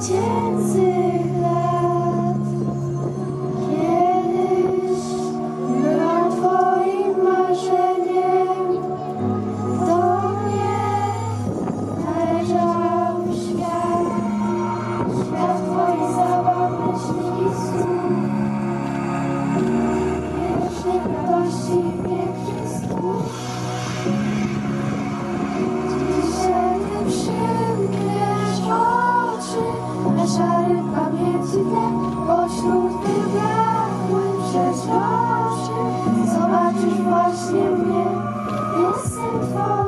dziecięcy Szary pamięci te pośród tych białych przeszłości Zobaczysz właśnie mnie, jestem twoja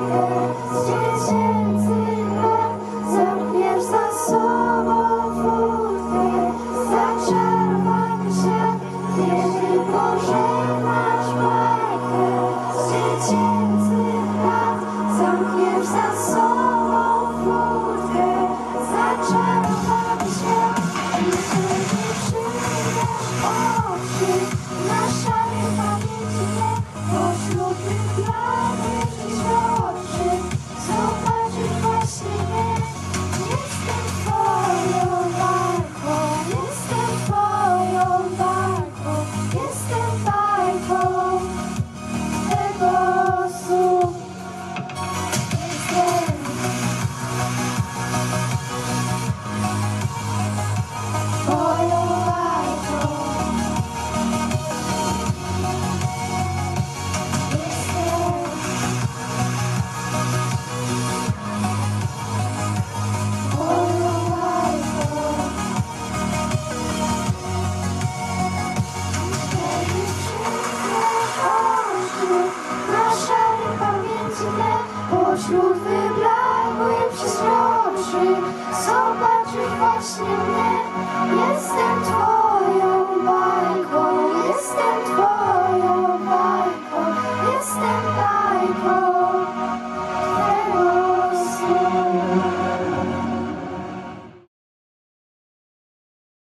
Oh, wśród wyblakuję przysroczy Zobaczysz właśnie mnie. Jestem twoją bajką Jestem